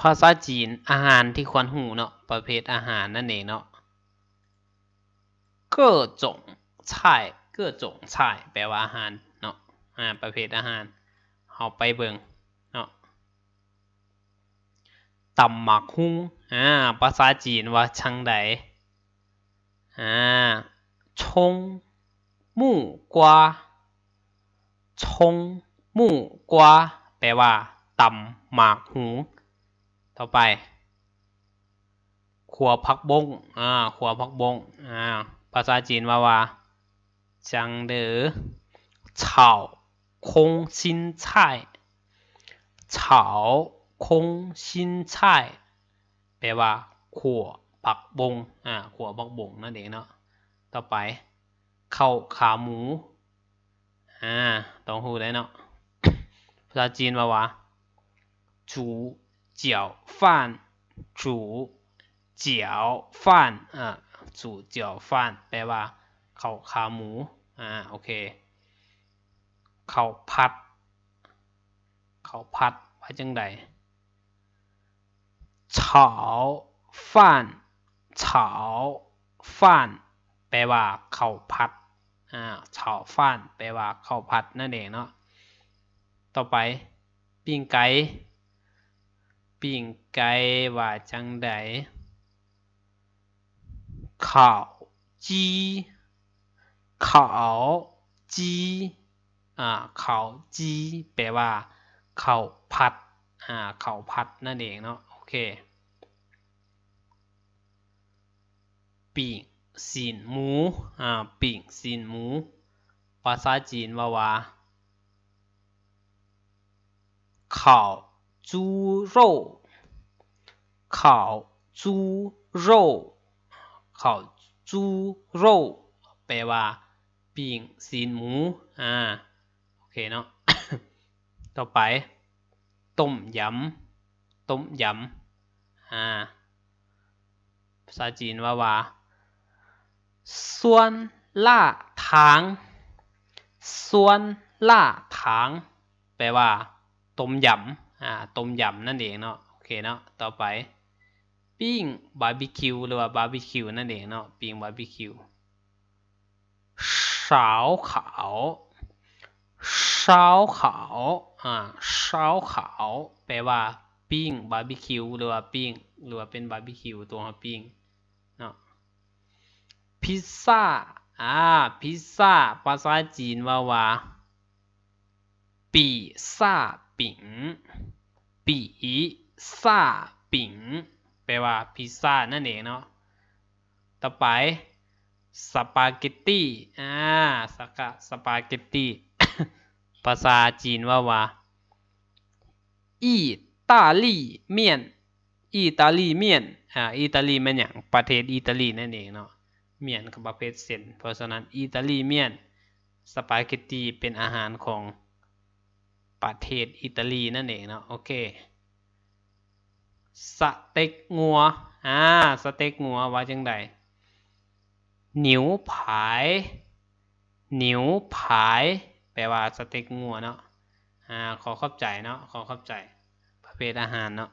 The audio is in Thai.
ภาษาจีนอาหารที่ควรหูเนาะประเภทอาหารนั่นเองเนาะ各种菜各种菜แปลว่าอาหารเนาะอ่าประเภทอาหารเอาไปเบิ่งเนาะตำหมักหุ้งอ่าภาษาจีนว่าชังใดอ่าชงหมู่กว่าชงหมู่กว่าแปลว่าตำหมากหุง ต่อไป ขัวผักบงอ่าขัวผักบงอ่าภาษาจีนว่าว่าจังเดอ炒空心菜炒空心菜แปลว่าขัวผักบงอ่าขัวผักบงนั่นเองเนาะต่อไปข้าวขาหมูอ่าต้องหูได้เนาะภาษาจีนว่าว่า煮 饺饭煮เจียวฟ่านอ่าจูเจียวฟ่านแปลว่าข้าวขาหมู อ่า โอเคข้าวผัดข้าวผัดว่าจังใด炒饭炒饭แปลว่าข้าวผัด อ่า炒饭แปลว่าข้าวผัดนั่นเองเนาะ ต่อไป ปิ้งไก่ ปิ้งไก่ว่าจังใดข้าวจีข้าวจีอ่าข้าวจีแปลว่าข้าวผัดอ่าข้าวผัดนั่นเองเนาะโอเคปิ้งซีนหมูอ่าปิ้งซีนหมูภาษาจีนว่าว่าข้าว จูโร่ข้าวจูโร่ข้าวจูโร่แปลว่าปิ้งซีนหมูอ่าโอเคเนาะต่อไป ต้มยำต้มยำอ่าภาษาจีนว่าว่าส่วนล่าทางส่วนล่าทางแปลว่าต้มยำ อ่าต้มยำนั่นเองเนาะโอเคเนาะต่อไปปิ้งบาร์บีคิวหรือว่าบาร์บีคิวนั่นเองเนาะปิ้งบาร์บีคิวสาวขาวสาวขาวอ่าสาวขาวแปลว่าปิ้งบาร์บีคิวหรือว่าปิ้งหรือว่าเป็นบาร์บีคิวตัวปิ้งเนาะพิซซ่าอ่าพิซซ่าภาษาจีนว่าว่า ปีซ่าปิงปีซ่าปิงแปลว่าพิซซ่านั่นเองเนาะ ต่อไป สปาเกตตี้ อ่าสกะสปาเกตตี้ ภาษาจีนว่าว่า意大利面意大利面อ่า อิตาลีมันอย่างประเทศอิตาลีนั่นเองเนาะ เมียนกับประเภทเส้น เพราะฉะนั้น อิตาลีเมียน สปาเกตตีเป็นอาหารของ ประเทศอิตาลีนั่นเองเนาะโอเคสเต็กงัวอ่าสเต็กงัวว่าจังไดหนิวผายหนิวผายแปลว่าสเต็กงัวเนาะอ่าขอเข้าใจเนาะขอเข้าใจประเภทอาหารเนาะ